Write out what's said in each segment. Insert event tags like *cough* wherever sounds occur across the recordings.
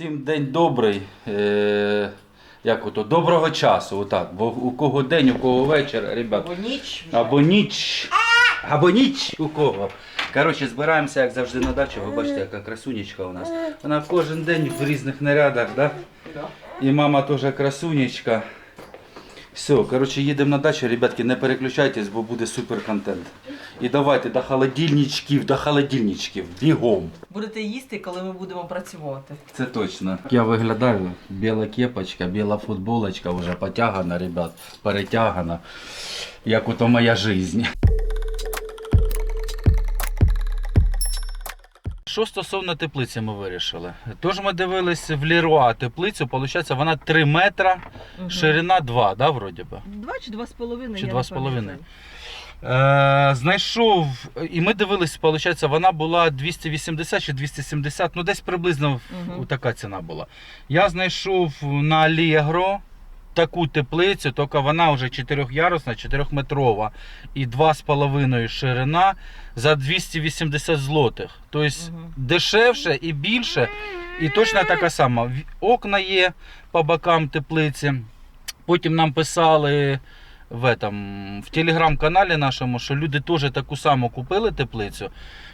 Всім день добрий. Е, як ото, доброго часу, отак. Бо у кого день, у кого вечір, ребят. Або ніч. Або ніч. Або ніч у кого. Коротше, збираємося, як завжди, на дачу. Ви бачите, яка красунечка у нас. Вона кожен день в різних нарядах, да? І мама теж красунечка. Все, коротше, їдемо на дачу, ребятки, не переключайтесь, бо буде супер контент. І давайте до холодильничків, до холодильничків, бігом. Будете їсти, коли ми будемо працювати. Це точно. Я виглядаю, біла кепочка, біла футболочка вже потягана, ребят, перетягана. Як ото моя жизнь. Що стосовно теплиці ми вирішили? Тож ми дивились в Леруа теплицю, виходить, вона 3 метра, ширина 2, да, вроді би? Два чи два з половиною? Чи я два не з половиною? пам'ятаю. Е, знайшов, і ми дивились, виходить, вона була 280 чи 270, ну десь приблизно Мгм. така ціна була. Я знайшов на Allegro таку теплицю, тільки вона вже 4-ярусна, 4-метрова і 2,5 ширина за 280 злотих. Тобто угу. дешевше і більше, і точно така сама. Окна є по бокам теплиці. Потім нам писали в, этом, в телеграм-каналі нашому, що люди теж таку саму купили теплицю,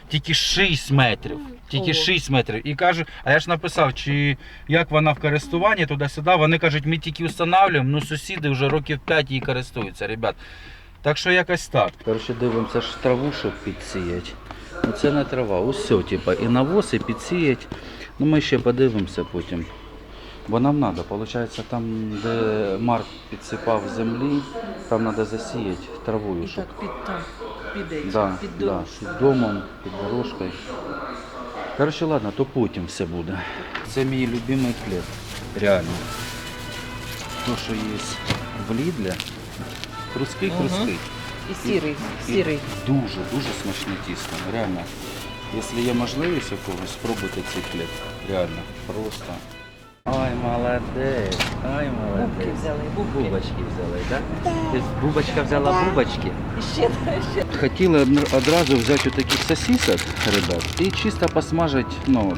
тільки 6 метрів. Тільки 6 метрів. І кажуть, а я ж написав, чи як вона в користуванні туди-сюди. Вони кажуть, ми тільки встановлюємо, ну сусіди вже років 5 її користуються, ребят. Так що якось так. Коротше, дивимося ж траву, щоб підсіяти. Ну це не трава, усе, типу, і навоз, і підсіять. Ну ми ще подивимося потім. Бо нам треба, виходить, там, де Марк підсипав землі, там треба засіяти травою, І щоб. так під там, під, Да, під да, щоб домом, під дорожкою. Коротше, ладно, то потім все буде. Це мій любимий хліб. Реально. То, що є в Лідлі. Хрусткий, хрусткий. І сірий, І сірий. Дуже, дуже смачне тісто. Реально. Якщо є можливість у когось, спробуйте цей хліб. Реально. Просто. Ой, молодець. Ой, молодець. Бубки взяли, бубки. Бубочки взяли, так? Ти бубочка взяла бубочки. І ще, ще. Хотіли одр- одразу взяти таких сосисок, ребят, і чисто посмажити ну,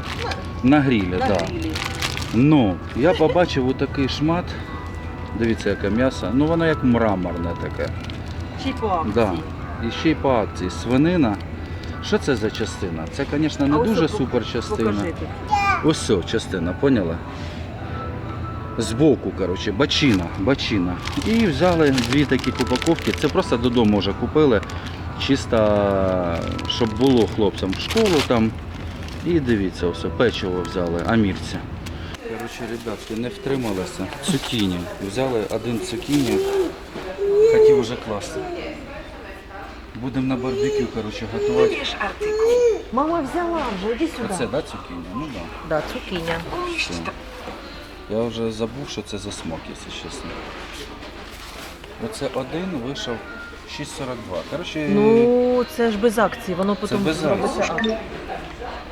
на грилі. На да. грилі. Ну, я побачив отакий шмат. Дивіться, яке м'ясо. Ну воно як мраморне таке. Чи по акції. Да. І ще й по акції. Свинина. Що це за частина? Це, звісно, не А дуже супер частина. Покажи тут. Ось все, частина, поняла? Збоку, коротше, бачина, бачина. І взяли дві такі упаковки. Це просто додому вже купили. Чисто, щоб було хлопцям в школу там. І дивіться, все, печиво взяли, амірці. Коротше, ребятки, не втрималися. Цукіні. Взяли один цукіні. Хотів уже класти. Будемо на барбекю, коротше, готувати. Мама взяла вже, іди сюди. Оце, да, цукіні? Ну. Да. Да, цукіня. Все. Я вже забув, що це за смак, якщо чесно. Оце один вийшов 6,42. Коротше, Ну, це ж без акції, воно потім без зробиться. акції.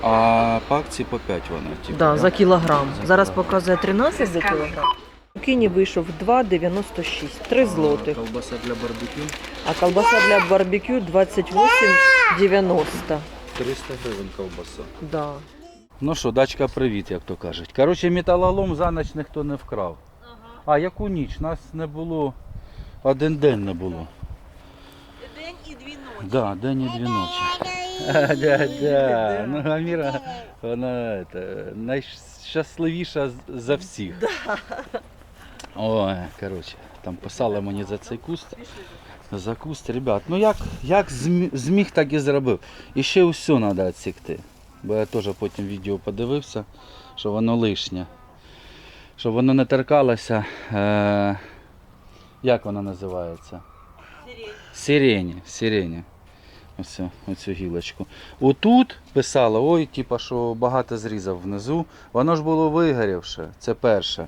а по акції по 5 воно. Типу, Да, за кілограм. За Зараз кілограм. показує 13 за кілограм. Цукіні вийшов 2,96, 3 злотих. Колбаса для барбекю А колбаса для барбекю 28,90. 300 гривень колбаса. Да. Ну що, дачка, привіт, як то кажуть. Коротше, металолом за ніч ніхто не вкрав. А яку ніч? Нас не було. Один день не було. День і дві ночі. Да, день і дві ночі. Да, *laughs* да. Ну, Аміра, вона это, найщасливіша за всіх. Ой, коротше, там писали мені за цей куст. За куст, ребят. Ну як, як зміг, так і зробив. І ще все треба відсікти. Бо я теж потім відео подивився, що воно лишнє. Щоб воно не торкалося. Е, як воно називається? Сирені. Сирені. Ось оцю гілочку. Отут писало, ой, типа, що багато зрізав внизу. Воно ж було вигорівше, це перше.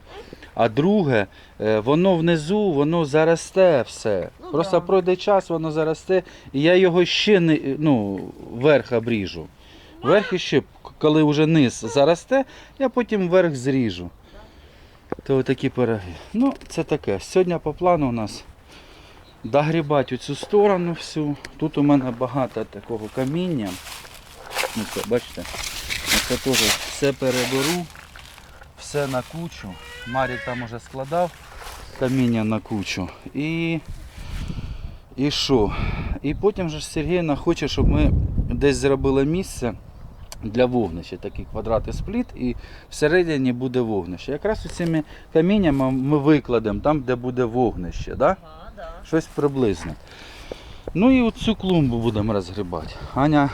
А друге, е, воно внизу, воно заросте все. Ну Просто да. пройде час, воно заросте, і я його ще не ну, верх обріжу. Верх іще, коли вже низ заросте, я потім верх зріжу. То такі пироги. Ну, це таке. Сьогодні по плану у нас догрібати цю сторону всю. Тут у мене багато такого каміння. Ну, це, бачите, це теж все переберу, все на кучу. Марік там уже складав каміння на кучу. І, і що? І потім же Сергійна хоче, щоб ми десь зробили місце для вогнища, такий квадратний спліт, і всередині буде вогнище. Якраз цими каміннями ми викладемо там, де буде вогнище. Да? Ага, да. Щось приблизне. Ну і цю клумбу будемо розгрібати. Аня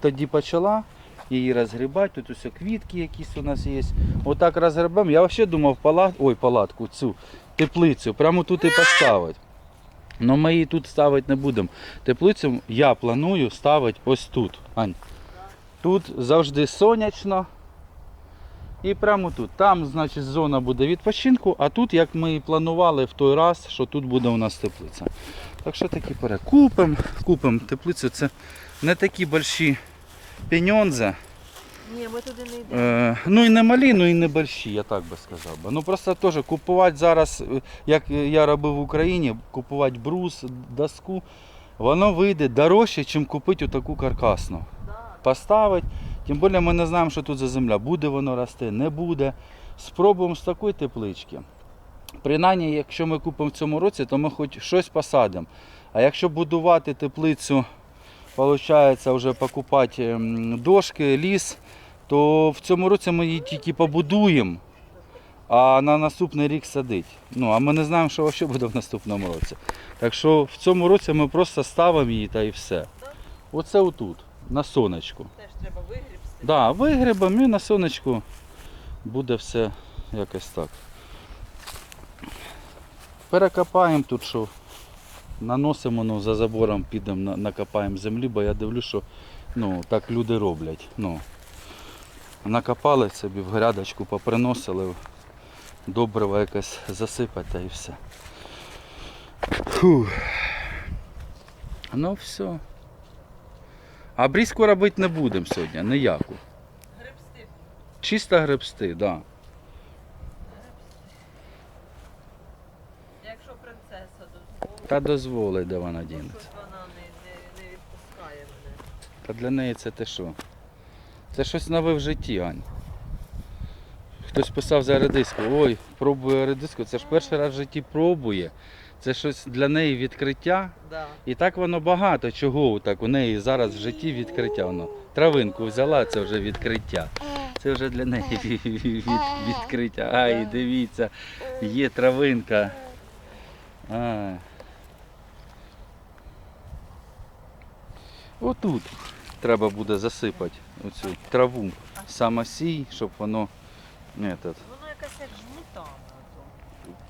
тоді почала її розгрібати. Тут усе квітки якісь у нас є. Отак розгребемо. Я взагалі думав палат... Ой, палатку, цю теплицю, прямо тут і поставити. Але ми її тут ставити не будемо. Теплицю я планую ставити ось тут. Ань. Тут завжди сонячно. І прямо тут. Там, значить, зона буде відпочинку, а тут, як ми і планували в той раз, що тут буде у нас теплиця. Так що такі пере. Купимо, теплицю. Це не такі больші пеньонзи. Ні, ми туди не йдемо. Е, ну і не малі, ну і не больші, я так би сказав. би. Ну просто теж купувати зараз, е, як я робив в Україні, купувати брус, доску, воно вийде дорожче, ніж купити таку каркасну. Поставити. Тим більше ми не знаємо, що тут за земля. Буде воно рости, не буде. Спробуємо з такої теплички. Принаймні, якщо ми купимо в цьому році, то ми хоч щось посадимо. А якщо будувати теплицю, виходить, вже покупати ем, дошки, ліс, то в цьому році ми її тільки побудуємо, а на наступний рік садить. Ну, а ми не знаємо, що ще буде в наступному році. Так що в цьому році ми просто ставимо її та і все. Оце отут, на сонечку. Теж треба вигрібсти. Да, вигребемо і на сонечку буде все якось так. Перекопаємо тут, що наносимо ну, за забором, підемо на- накопаємо землі, бо я дивлюсь, що ну, так люди роблять. Ну, накопали собі в грядочку, поприносили, добриво якесь засипати і все. Фух. Ну все. А брізку робити не будемо сьогодні, ніяку. Грибсти. Чисто гребсти, так. Да. Якщо принцеса дозволить, Та дозволить, де вона дінеться. вона не, не, не відпускає мене. Та для неї це те що? Це щось нове в житті, Ань. Хтось писав за редиску. Ой, пробує редиску. Це ж перший раз в житті пробує. Це щось для неї відкриття. Да. І так воно багато чого. Так у неї зараз в житті відкриття. Воно. Травинку взяла, це вже відкриття. Це вже для неї від, *laughs* від- відкриття. Ай, дивіться, є травинка. Ай. Отут треба буде засипати оцю траву самосій, щоб воно этот, Воно якась як жмутана.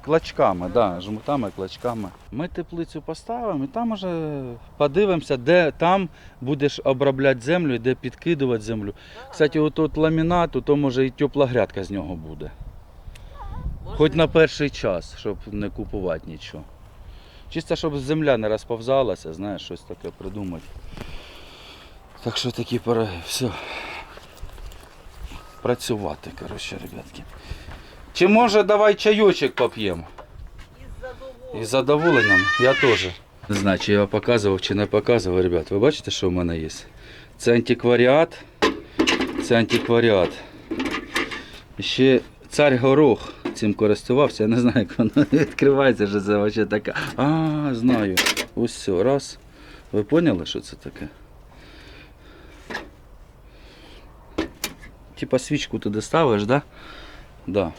Клочками, да, жмутами, клочками. Ми теплицю поставимо і там уже подивимося, де там будеш обробляти землю, де підкидувати землю. Кстати, от от ламінат, то може і тепла грядка з нього буде. Хоч на перший час, щоб не купувати нічого. Чисто, щоб земля не розповзалася, знаєш, щось таке придумати. Так що такі пороги. Все. Працювати, коротше, ребятки. Чи може давай чайочок поп'ємо? Із задоволенням. Я теж. Не знаю, чи я показував, чи не показував, ребят. Ви бачите, що в мене є? Це антикваріат. Це антикваріат. Ще цар горох цим користувався. Я не знаю, як воно *laughs* відкривається, що це вообще така. А, знаю. Ось все, раз. Ви поняли, що це таке? Типа свічку туди ставиш, да? Да,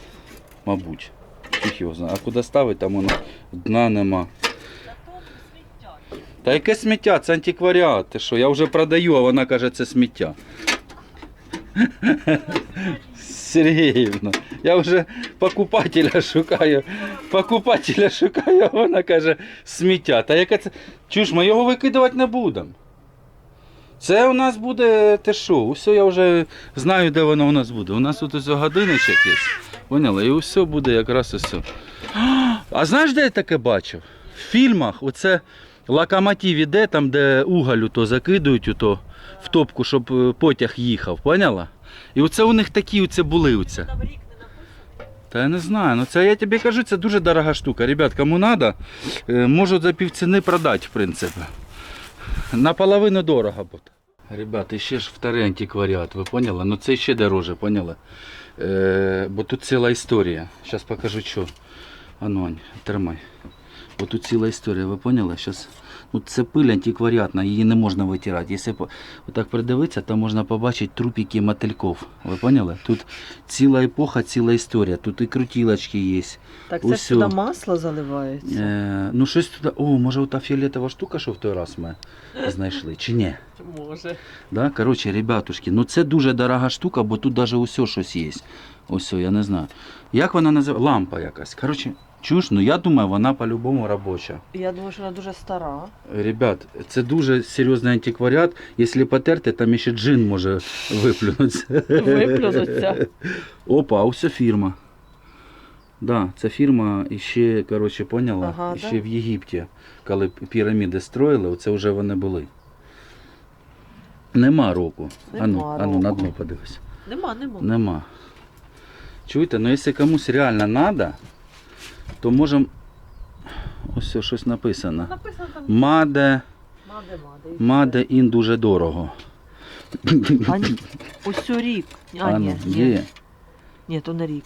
мабуть. Фіг його знає. А куди ставити, там воно дна нема. Та яке сміття? Це антикваріат. Ти що? Я вже продаю, а вона каже, це сміття. *laughs* Сергіївна, я вже покупателя шукаю. Покупателя шукаю, а вона каже, сміття. Та яке це. Чуєш, ми його викидувати не будемо. Це у нас буде те що? Усе я вже знаю, де воно у нас буде. У нас тут ось годинничок є. Поняли? І усе буде якраз усе. А знаєш, де я таке бачив? В фільмах оце локомотив іде, там, де уголю то закидують ото, в топку, щоб е, потяг їхав, поняла? І оце у них такі оце були. Оце. Та я не знаю, ну це я тобі кажу, це дуже дорога штука. Ребят, кому треба, можу за півціни продати, в принципі. Наполовину дорого буде. Ребята, ще ж вторий антикваріат, ви поняли? Ну це ще дороже, поняли? Е, бо тут ціла історія. Зараз покажу що. Ану, Ань, тримай. Бо тут ціла історія, ви поняли? Щас... Це пиль антикваріатна, її не можна витирати. Якщо отак придивитися, то можна побачити трупики мотильков. Ви поняли? Тут ціла епоха, ціла історія. Тут і крутілочки є. Так це ж сюди масло заливається. Е, ну щось туди. О, може ота фіолетова штука, що в той раз ми знайшли, чи ні? Може. Да? Коротше, ребятушки, ну це дуже дорога штука, бо тут навіть усе щось є. Ось, я не знаю. Як вона називається? Лампа якась. Коротше, чуєш, ну я думаю, вона по-любому робоча. Я думаю, що вона дуже стара. Ребят, це дуже серйозний антикваріат. Якщо потерти, там ще джин може виплюнутися. Виплюнуться. Опа, а ось фірма. Да, ця фірма іще, коротше, поняла, Ага, іще да? в Єгипті, коли піраміди строїли, оце вже вони були. Нема року. Нема ану, ану, на дно подивись. Нема, нема. Нема. Чуєте, ну якщо комусь реально треба, то можемо. Ось все, щось написано. Написано там Маде, маде, маде. маде ін дуже дорого. А ні, ось цю рік. А, Ану, ні, ні. є. Ні, то не рік.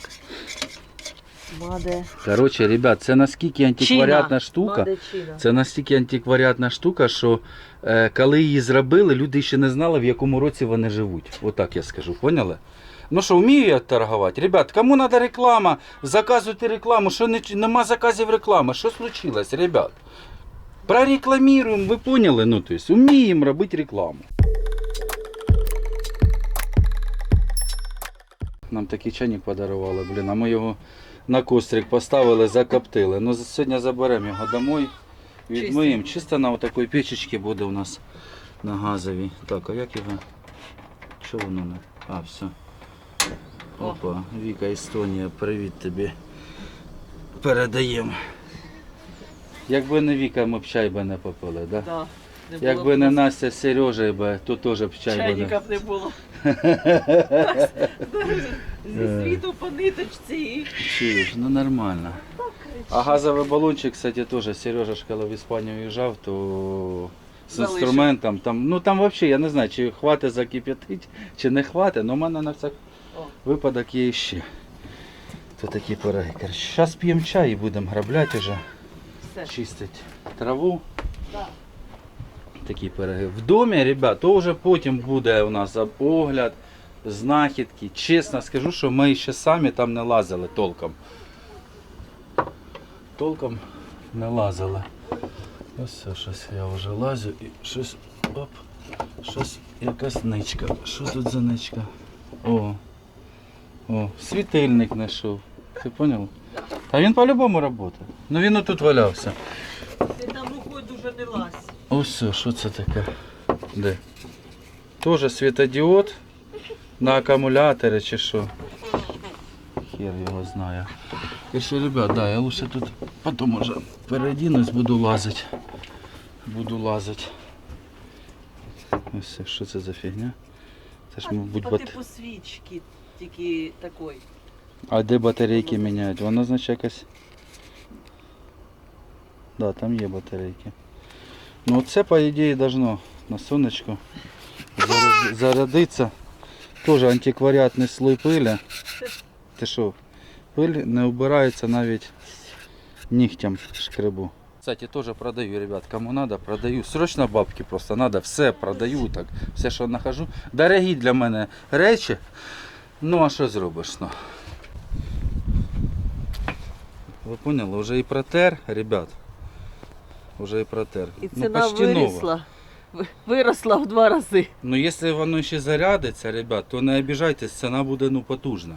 Маде. Коротше, ребят, це наскільки антикваріатна штука. Маде Це настільки антикваріатна штука, що е, коли її зробили, люди ще не знали, в якому році вони живуть. Отак я скажу, поняли? Ну що, вмію я торгувати? Ребят, кому треба реклама, заказуйте рекламу. Що не, нема заказів реклами? Що случилось, ребят? Прорекламуємо, ви поняли? Ну, то есть, вміємо робити рекламу. Нам такий чайник подарували, блін, а ми його на кострик поставили, закоптили. Ну, сьогодні заберемо його домой, відмиємо. Чисто на такій печечці буде у нас на газовій. Так, а як його? Що воно не? А, все. Опа, Віка Естонія, привіт тобі. Передаємо. Якби не Віка, ми б чай би не попили, да? Да. Не Якби не Настя з Сережею, би, то теж б чай би не. чайників не було. *laughs* Зі світу по ниточці. Чуєш, ну нормально. А газовий балончик, кстати, теж Сережа ж коли в Іспанію уїжджав, то з інструментом там, ну там взагалі, я не знаю, чи хватить закип'ятить, чи не хватить, але в мене на всяк. Випадок є ще. То такі пироги. Зараз п'ємо чай і будемо грабляти вже, чистити траву. Да. Такі пироги. В домі, ребят, то вже потім буде у нас огляд, знахідки. Чесно скажу, що ми ще самі там не лазили толком. Толком не лазили. Ось все, щось я вже лазю і щось. Оп, щось, якась ничка. Що тут за ничка? О. О, світильник знайшов. Ти поняв? Та він по-любому працює. Ну він отут валявся. Ти там рукою дуже не лазь. Ось що це таке? Де? Тоже світодіод на акумуляторі чи що. Хер його знає. І що, ребят, да, я лучше тут потім уже передінусь, буду лазити. Буду лазити. Ось що це за фігня? Це ж, мабуть, По бат... типу свічки, тільки такої. А де батарейки міняють? Воно значить якась. Да, там є батарейки. Ну це по ідеї должно на сонечку заряд- зарядитися. Тоже антикваріатний слой пилі. Ти що? Пиль не вбирається навіть нігтям шкребу. Кстати, тоже продаю, ребят. Кому надо, продаю. Срочно бабки просто надо. Все продаю так. Все, що нахожу. Дорогі для мене речі. Ну а що зробиш? Ну? Ви поняли, вже і протер, ребят. Уже і протер. І ну, ціна почти нова. виросла. Ви- Виросла в два рази. Ну якщо воно ще зарядиться, ребят, то не обіжайтесь, ціна буде ну потужна.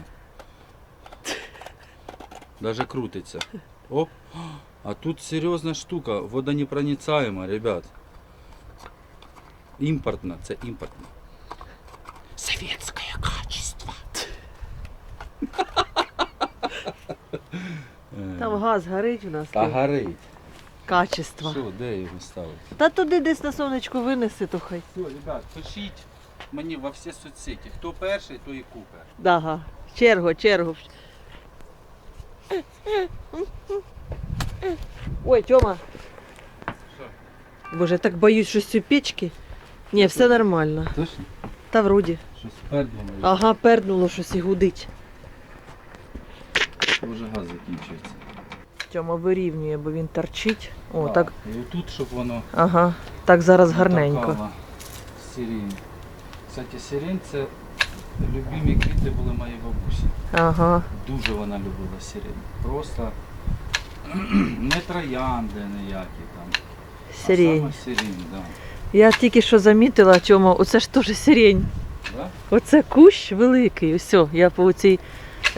Даже крутиться. Оп. А тут серйозна штука, водонепроницаема, ребят. Імпортна, це імпортна. Советское Там газ горить у нас. Та то горить. Качество. Що, де його ставити? Та туди десь на сонечку винеси, то хай. Все, ребят, пишіть мені во всі соцсеті. Хто перший, той і купить. Ага. Чергу, чергу. Ой, Тьома. Що? Боже, я так боюсь, що з цієї печки. Ні, все нормально. Точно? Та вроді. Щось перднуло. Ага, перднуло щось і гудить. Вже газ закінчується. Тьома вирівнює, бо він торчить. О, А, так. І отут, щоб воно Ага. Так зараз гарненько. Сирень. Кстати, сирень це любимі квіти були моєї бабусі. Ага. Дуже вона любила сирень. Просто *clears throat* не троянди ніякі там. Сирень. А саме сирень, да. Я тільки що замітила, Тьома, оце ж теж сирень. Да? Оце кущ великий. Ось, я по цій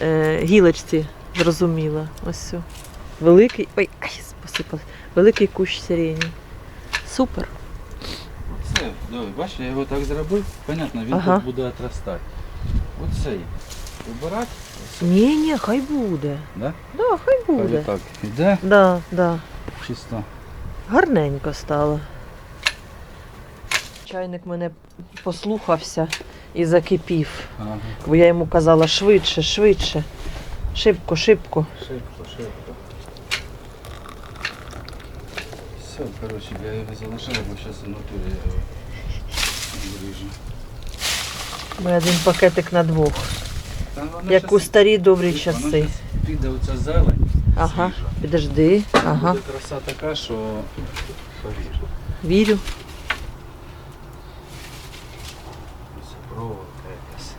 е, гілочці зрозуміла. Ось. все. Великий. Ой, ай, посипалась. Великий кущ сирені. Супер. Оце, диви, бачиш, я його так зробив, понятно, він Ага. тут буде отростати. Оцей. Вибирати, Ні, ні, хай буде. да? Да, хай Хай так іде, Да, да. чисто. Гарненько стало. Чайник мене послухався і закипів. Ага. Бо я йому казала швидше, швидше. Шибко, шибко. Шибко, шибко. Все, коротше, я його залишаю, бо зараз в його виріжу. Ми один пакетик на двох. Та Як у щас- старі добрі воно часи. щас Піде оця зелень. Ага. свіжа. Підожди. Ага. Буде краса така, що повір. Вірю. Це проволока якась.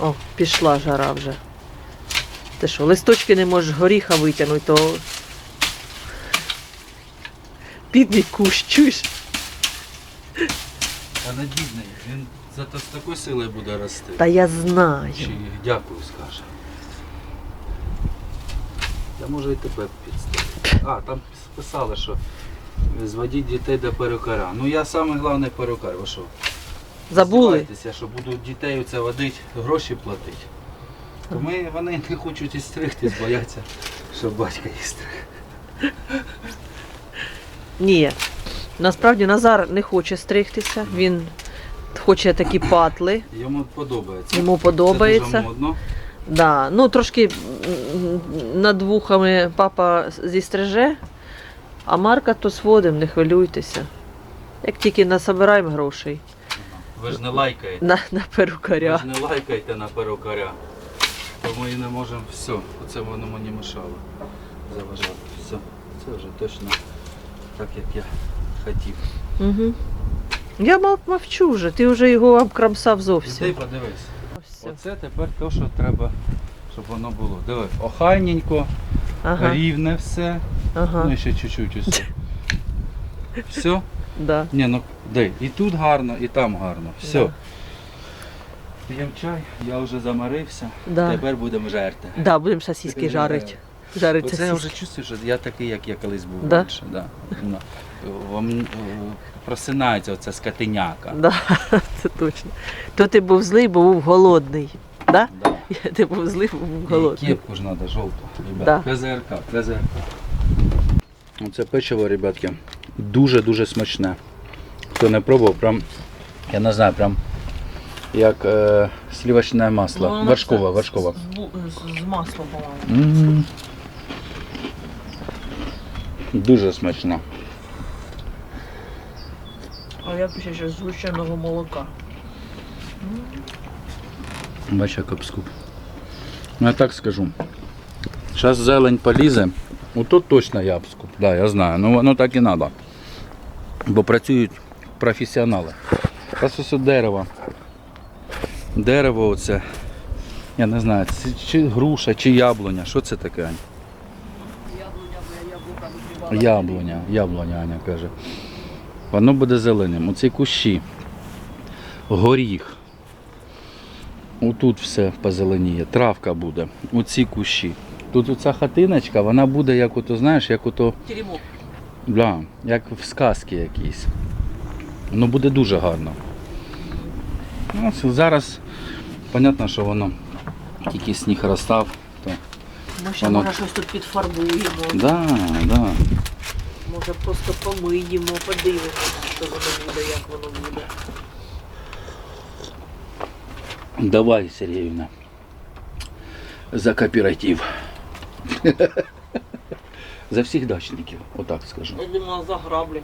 О, пішла жара вже. Ти що, листочки не можеш горіха витягнути, то підний кущ, чуєш? Та надійний, він зато з такою силою буде рости. Та я знаю. Чи дякую скаже. Я можу і тебе підставити. А, там писали, що зводіть дітей до перукаря. Ну я саме головне перукар, ви що? Забули? Здіваєтеся, що буду дітей оце водити, гроші платити. То ми, вони не хочуть і стригтись, бояться, що батько їх стриг. Ні. Насправді Назар не хоче стригтися, він хоче такі патли, Йому подобається. йому Це подобається. дуже модно. Да. Ну, трошки над вухами папа зістриже, а Марка то сводим, не хвилюйтеся. Як тільки насобираємо грошей Ви ж не лайкаєте. на, на Ви ж не лайкайте на перукаря. То ми і не можемо все. Оце воно мені мешало заважати. Все. Це вже точно так, як я хотів. Угу. Я мов, мовчу вже, ти вже його обкрамсав Іди зовсім. подивись. Все. Оце тепер те, що треба, щоб воно було. Диви, охайненько, Ага, рівне все. Ну ага, і ще чуть-чуть усе. *laughs* Все? да. Ні, ну де? І тут гарно, і там гарно. Все. Да. П'ємо чай, я вже замарився. Да. Тепер будемо жерти. Да, будемо сосиски жарити. Жарити Оце я вже чувствую, що я такий, як я колись був Да? раніше. Да. Ну, Вам е, просинається оця скотиняка. Да, *laughs* це точно. То ти був злий, бо був голодний. Да? Да. *laughs* Ти був злий, бо був І голодний. кепку ж треба жовту, Да. КЗРК, КЗРК. Оце печиво, ребятки, дуже-дуже смачне. Хто не пробував, прям, я не знаю, прям як е, сливочне масло. Ну, вершкове, вершкове. З, маслом, по-моєму. М. Дуже смачно. А я пишу ще з згущеного молока. Бачиш, як обскуп. Ну я так скажу. Зараз зелень полізе. Ну тут точно я обскуп. Да, я знаю. Ну воно так і треба. Бо працюють професіонали. Зараз ось дерево. Дерево оце. Я не знаю, це чи груша, чи яблуня. Що це таке? Ань? Яблуня, яблуня, Аня каже. Воно буде зеленим. Оці кущі. Горіх. Отут все позеленіє, травка буде, оці кущі. Тут оця хатиночка, вона буде як ото, знаєш, як ото, Теремок. бля, як в сказці якійсь. Воно буде дуже гарно. Ну, ось зараз, понятно, що воно тільки сніг розстав. То... Ми ще Воно- може щось тут підфарбуємо. Да, да. Може просто помиємо, подивимося, що воно буде, як воно буде. Давай, Сергіївна. За кооператив. *laughs* За всіх дачників, отак скажу. Я думала, заграблі. Ой,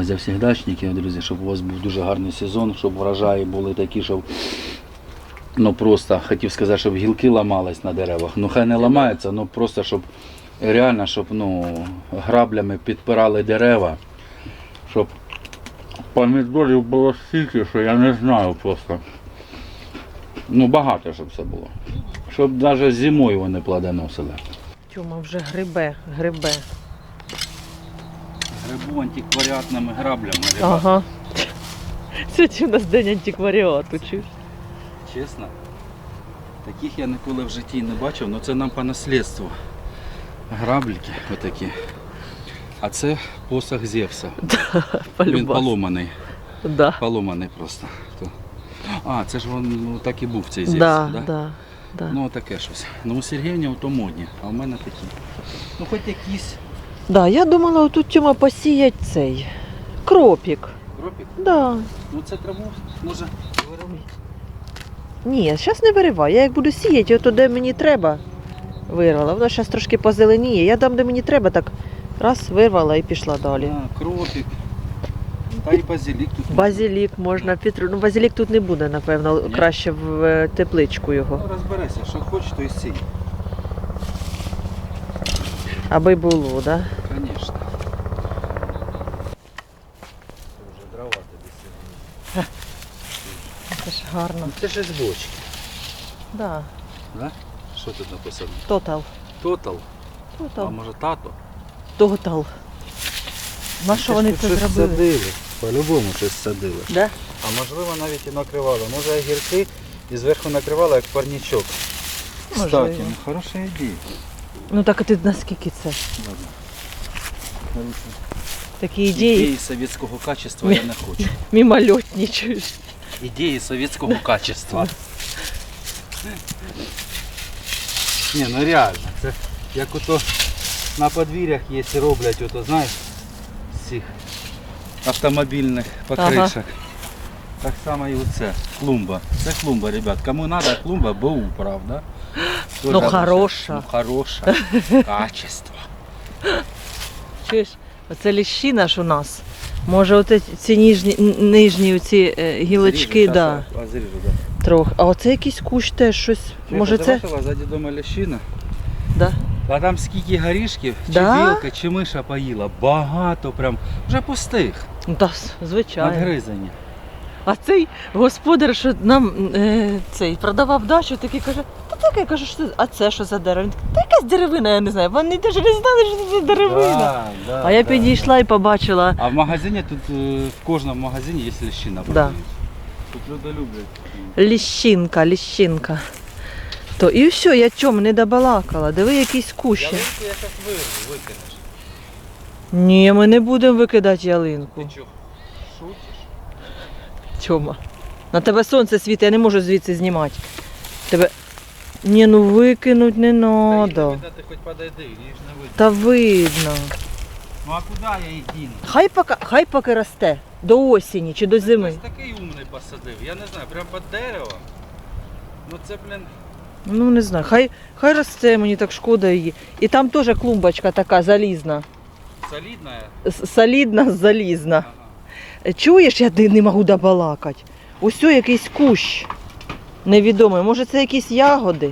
Завсігдачники, друзі, щоб у вас був дуже гарний сезон, щоб врожаї були такі, щоб ну просто хотів сказати, щоб гілки ламались на деревах. Ну хай не ламаються, ну просто щоб реально, щоб ну, граблями підпирали дерева, щоб помідорів було стільки, що я не знаю просто. Ну багато, щоб це було. Щоб навіть зимою вони плодоносили. Тьома вже грибе, грибе. Грибу антикваріатними граблями. Ага. Сьогодні у нас день антикваріату, чуєш? Чесно, таких я ніколи в житті не бачив, але це нам по наслідству. Граблики отакі. А це посох Зевса. *laughs* Він поломаний. Да. Поломаний просто. А, це ж він ну, так і був цей Зевс. Да, да? да, да. Ну таке щось. Ну у Сергіївні то модні, а в мене такі. Ну хоч якісь. Да, я думала, отут Тьома посіять цей кропік. Кропік. Да. Ну це траву може виробити. Ні, зараз не виривай. Я як буду сіяти, ото де мені треба, вирвала. Воно зараз трошки позеленіє. Я там, де мені треба, так раз вирвала і пішла далі. А, кропік. Та і базилік тут. Базилік можна пітру. Ну, базилік тут не буде, напевно. Ні? Краще в е, тепличку його. Ну, розберися, що хочеш, то і сій. Аби було, да? Конечно. Вже дрова тобі сьогодні. Це ж гарно. Це ж бочки. Да. Да? Що тут написано? Тотал. Тотал. А може тато? Тотал. На що вони це зробили? садили. По-любому щось садили. Да? А можливо навіть і накривали. Може огірки і зверху накривали як парнічок. Можливо. Кстати, ну хороша ідея. Ну так а ти наскільки це? Ладно. Хороша. Такі ідеї Ідеї совєтського качества я не хочу. мимольотні чуєш. Ідеї совєтського качества. Ні, ну реально, це як ото на подвір'ях є роблять, ото, знаєш, з цих автомобільних покришок. Так само і оце. Клумба. Це клумба, ребят. Кому треба клумба, БУ, правда? Ну, Тоже хороша. Ну, хороша. *laughs* Качество. Чуєш, оце ліщина ж у нас. Може, оце ці ніжні, нижні оці е, гілочки, Зріжу, да, щас а, зріжу, да. трохи. А оце якийсь кущ теж щось. Може це? ззаді дома лящина? Да. А там скільки горішків, чи Да? білка, чи миша поїла. Багато прям. Вже пустих. Та, с- звичайно. Надгризані. А цей господар, що нам е, цей продавав дачу, такий каже, та таке каже, що а це що за дерево? Він такий, Та якась деревина, я не знаю. Вони теж не знали, що це деревина. Да, да, а я да. підійшла і побачила. А в магазині тут е, в кожному магазині є ліщина. Да. продають. Тут люди люблять. Ліщинка, ліщинка. То і все, я чому не добалакала. Диви якісь кущі. Ялинку я зараз вирву, викинеш. Ні, ми не будемо викидати ялинку. Ти чого? Шутиш? Чома. На тебе сонце світить, я не можу звідси знімати. Тебе. Ні, ну викинуть не треба. ти хоч подойди, їх ж не видно. Та видно. Ну а куди я діну? Хай поки, хай поки росте. До осені чи до зими. Хтось такий умний посадив, я не знаю, прям під деревом. Ну це, блін, Ну не знаю. Хай, хай росте, мені так шкода її. І там теж клумбочка така залізна. солідна. С- Солідна, залізна. Ага. Чуєш, я ди- не можу добалакати. Усьо якийсь кущ. Невідомий. Може це якісь ягоди?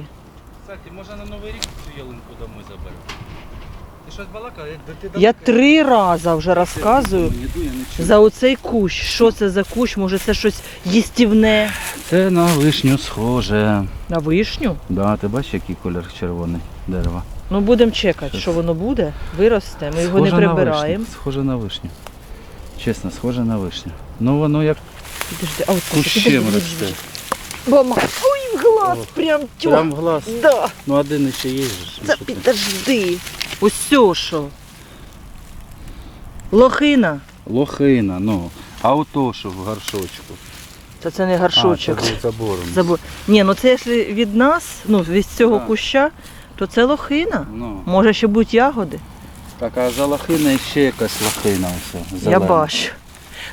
Кстати, може на Новий рік цю ялинку домой заберемо. Ти щось балакала? Я, ти Я далеко? три рази вже розказую йду, я не чую. за оцей кущ. Що це за кущ? Може це щось їстівне? Це на вишню схоже. На вишню? Да, ти бачиш, який колір червоний дерева. Ну будемо чекати, що воно буде, виросте. Ми його не Схоже на прибираємо. вишню, Схоже на вишню. Чесно, схоже на вишню. Ну воно як Підожди, а от кущем росте. Мама, ой, в глаз, Ох, прям тьох. Прям в глаз. Да, Ну один ще є. що підожди. Усьо що. Лохина. Лохина, ну. А ото що в горшочку. Це це не горшочок. А, це за забором. Забу... Ні, ну це якщо від нас, ну від цього Так. куща, то це лохина. Ну. Може ще будуть ягоди. Так, а за лохина ще якась лохина. Ось, Я бачу.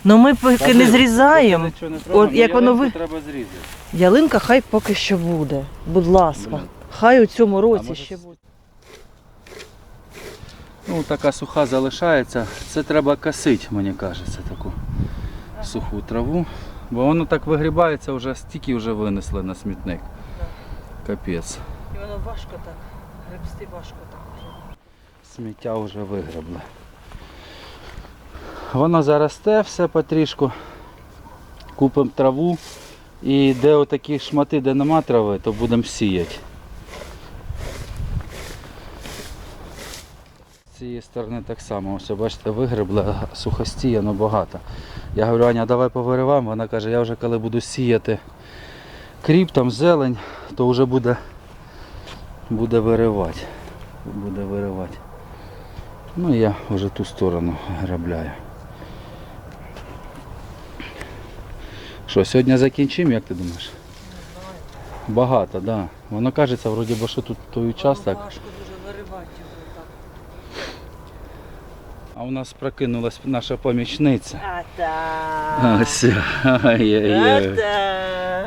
Ну ми поки не зрізаємо. нічого не треба, От як воно ви- треба зрізати. Ялинка хай поки що буде. Будь ласка. Хай у цьому році ще буде. Ну, така суха залишається. Це треба косити, мені кажеться, таку суху траву. Бо воно так вигрібається, вже стільки вже винесли на смітник. Капець. І воно важко так. Гребсти важко так. Сміття вже вигребли. Воно заросте все потрішку. Купимо траву. І де отакі шмати, де нема трави, то будемо сіяти. З цієї сторони так само. Ось бачите, а сухостіяно багато. Я говорю, Аня, давай повириваємо. Вона каже, я вже коли буду сіяти кріп, там зелень, то вже буде, буде виривати. Буде виривати. Ну я вже ту сторону грабляю. Що, сьогодні закінчимо, як ти думаєш? Багато, так. Да. Воно кажеться, вроді би, що тут той участок. Важко дуже виривати його так. А у нас прокинулась наша помічниця. А так. Ось. Ай-яй-яй.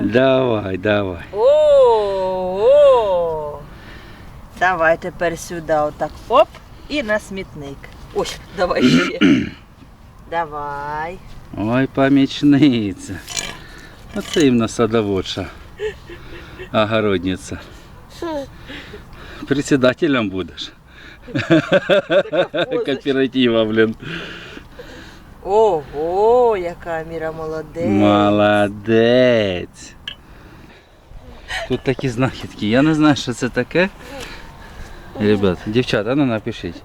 Давай, давай. О, Давай тепер сюди отак. Оп, і на смітник. Ось, давай ще. *clears throat* Давай. Ой, помічниця. Оце і в нас садоводша. Огородниця. Председателем будеш. Кооператива, блін. Ого, яка міра молодець. Молодець. Тут такі знахідки. Я не знаю, що це таке. Ребят, дівчата, ну напишіть.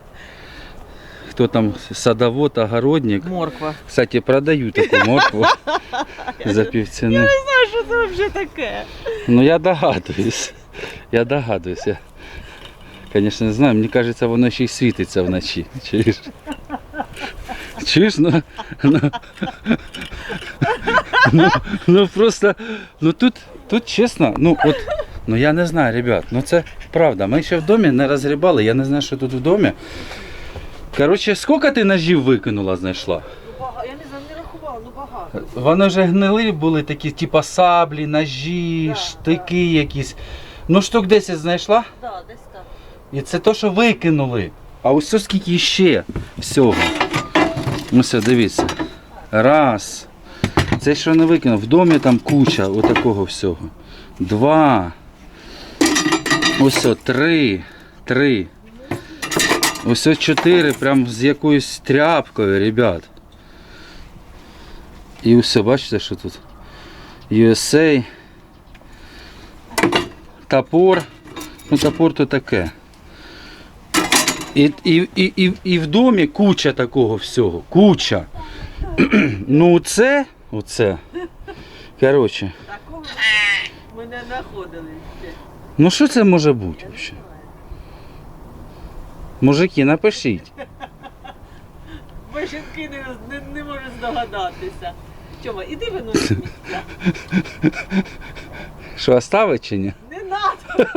Хто там садовод, огородник. Морква. Кстати, продаю таку моркву *laughs* за півціни. знаю, що це взагалі таке. Ну я догадуюсь. Я догадуюсь. Я, конечно, не знаю. Мені кажеться, воно ще й світиться вночі. Чуєш? Чуєш? Ну, ну, ну, ну просто, ну тут, тут чесно, ну от, ну я не знаю, ребят, ну це правда. Ми ще в домі не розгрібали, я не знаю, що тут в домі. Коротше, скільки ти ножів викинула, знайшла? Ну, бага... Я не знаю, не рахувала, ну багато. Вони вже гнили були такі, типа саблі, ножі, Да, штики якісь. Ну, штук 10 знайшла. Да, десь так. І це то, що викинули. А ось скільки ще всього. Ну все, дивіться. Раз. Це що не викинув. В домі там куча отакого всього. Два. Ось три. Три. Ось о, чотири, прям з якоюсь тряпкою, ребят. І все, бачите, що тут? USA. Топор. Ну, топор то таке. І, і, і, і, і в домі куча такого всього. Куча. *clears throat* ну це, оце. Коротше. Такого ми не знаходили. Ну що це може бути взагалі? Мужики, напишіть. Ви жінки не, не, не можуть здогадатися. Чому, іди винось сміття. Що, оставить чи ні? Не надо.